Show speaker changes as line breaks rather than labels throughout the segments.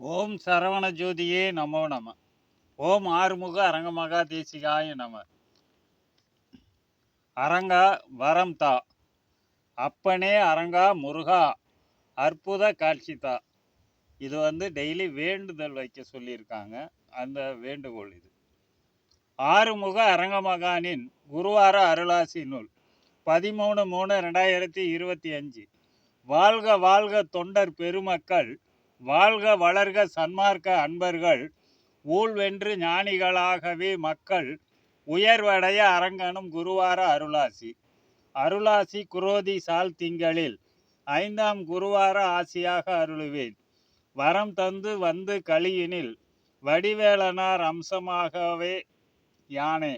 ஓம் சரவண ஜோதியே நமோ நம. ஓம் ஆறுமுக அரங்கமகா தேசிகாய நம. அரங்கா வரம் தா. அப்பனே அரங்கா முருகா. அற்புத காட்சி தா. இது வந்து டெய்லி வேண்டுதல் வைக்க சொல்லியிருக்காங்க. அந்த வேண்டுகோள் இது. ஆறுமுக அரங்கமகானின் குருவார அருளாசி நூல். பதிமூணு மூணு ரெண்டாயிரத்தி இருபத்தி அஞ்சு. வாழ்க வாழ்க தொண்டர் பெருமக்கள். வாழ்க வளர்க சன்மார்க்க அன்பர்கள் ஊழ்வென்று ஞானிகளாகவே மக்கள் உயர்வடைய அரங்கனும் குருவார அருளாசி. அருளாசி குரோதி சால் திங்களில் ஐந்தாம் குருவார ஆசியாக அருளுவேன். வரம் தந்து வந்து கலியினில் வடிவேலனார் அம்சமாகவே யானே.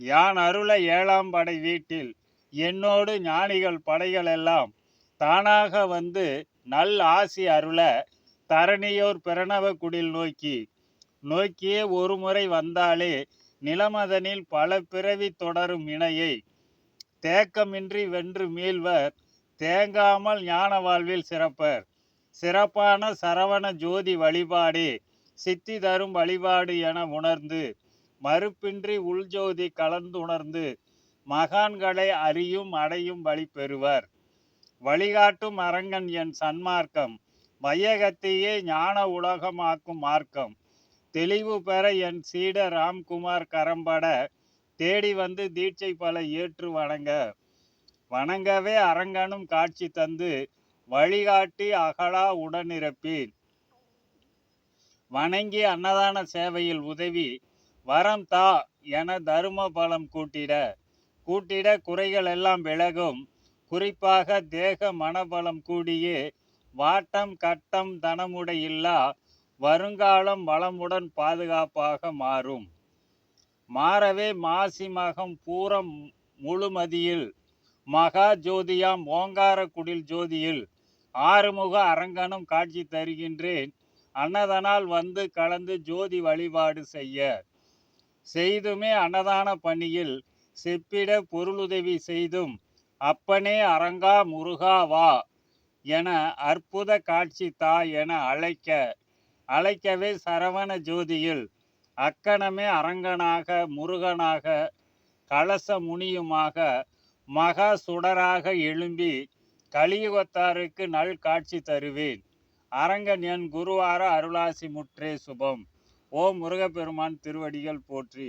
யான் அருள ஏழாம் படை வீட்டில் என்னோடு ஞானிகள் படைகள் எல்லாம் தானாக வந்து நல் ஆசி அருள தரணியோர் பிரணவ குடில் நோக்கி. நோக்கியே ஒருமுறை வந்தாலே நிலமதனில் பல பிறவி தொடரும் இணையை. தேக்கமின்றி வென்று மீள்வர் தேங்காமல் ஞான வாழ்வில் சிறப்பர். சிறப்பான சரவண ஜோதி வழிபாடு சித்தி தரும் வழிபாடு என உணர்ந்து மறுப்பின்றி உள்ஜோதி கலந்துணர்ந்து மகான்களை அறியும் அடையும் வழி பெறுவர். வழிகாட்டும் அரங்கன் என் சன்மார்க்கம். வையகத்தையே ஞான உலகமாக்கும் மார்க்கம். தெளிவு பெற என் சீட ராம்குமார் கரம்பட. தேடி வந்து தீட்சை பல ஏற்று வணங்க. வணங்கவே அரங்கனும் காட்சி தந்து வழிகாட்டி அகலா உடனிருப்பேன் வணங்கி அன்னதான சேவையில் உதவி வரம் தா என தரும பலம் கூட்டிட. கூட்டிட குறைகள் எல்லாம் விலகும். குறிப்பாக தேக மனபலம் கூடியே வாட்டம் கட்டம் தனமுடையில்லா வருங்காலம் வளமுடன் பாதுகாப்பாக மாறும். மாறவே மாசி மகம் பூரம் முழுமதியில் மகா ஜோதியாம் ஓங்கார குடில் ஜோதியில் ஆறுமுக அரங்கனும் காட்சி தருகின்றேன். அன்னதனால் வந்து கலந்து ஜோதி வழிபாடு செய்ய. செய்துமே அன்னதான பணியில் செப்பிட பொருளுதவி செய்தும் அப்பனே அரங்கா முருகா வா என அற்புத காட்சி தா என அழைக்க அழைக்கவே சரவண ஜோதியில் அக்கணமே அரங்கனாக முருகனாக கலச முனியுமாக மகா சுடராக எழும்பி கலியுகத்தாருக்கு நல் காட்சி தருவேன். அரங்கன் என் குருவார அருளாசி முற்றே சுபம். ஓ முருகப்பெருமான் திருவடிகள் போற்றி.